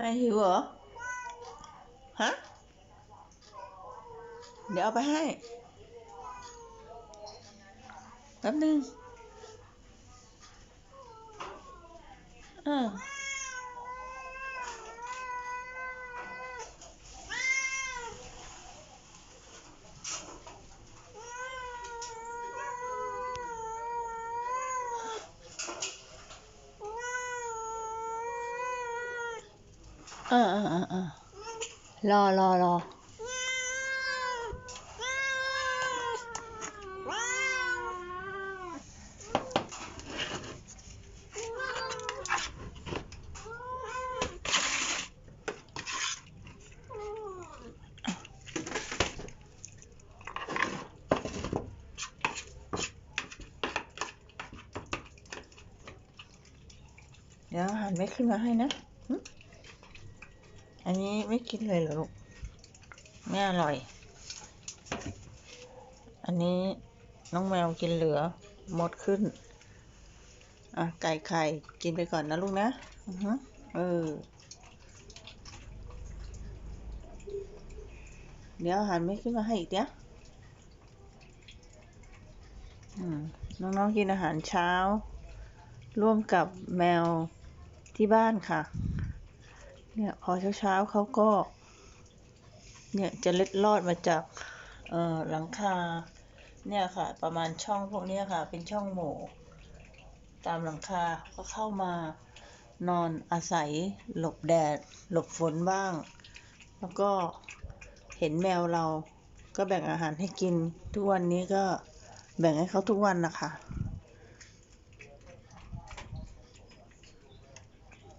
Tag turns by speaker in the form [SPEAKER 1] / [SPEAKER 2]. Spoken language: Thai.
[SPEAKER 1] ไอหิวเหรอฮะ เออเออเออเออรอรอรอเดี๋ยวหันไม่ขึ้นมาให้นะ อันนี้ไม่กินเลยเหรอลูก ไม่อร่อย อันนี้น้องแมวกินเหลือหมดขึ้น อะ ไก่ไข่กินไปก่อนนะลูกนะ อือฮึเออ เดี๋ยวอาหันไม่ขึ้นมาให้อีกเดี๋ยวน้องๆกินอาหารเช้า ร่วมกับแมวที่บ้านค่ะ เนี่ยพอเช้าๆเขาก็ เนี่ยจะเล็ดลอดมาจากเอ่อหลังคา เนี่ยค่ะ ประมาณช่องพวกนี้ค่ะ เป็นช่องโหว่ตามหลังคาก็เข้ามานอนอาศัยหลบแดด หลบฝนบ้าง แล้วก็เห็นแมวเราก็แบ่งอาหารให้กิน ทุกวันนี้ก็แบ่งให้เขาทุกวันนะคะ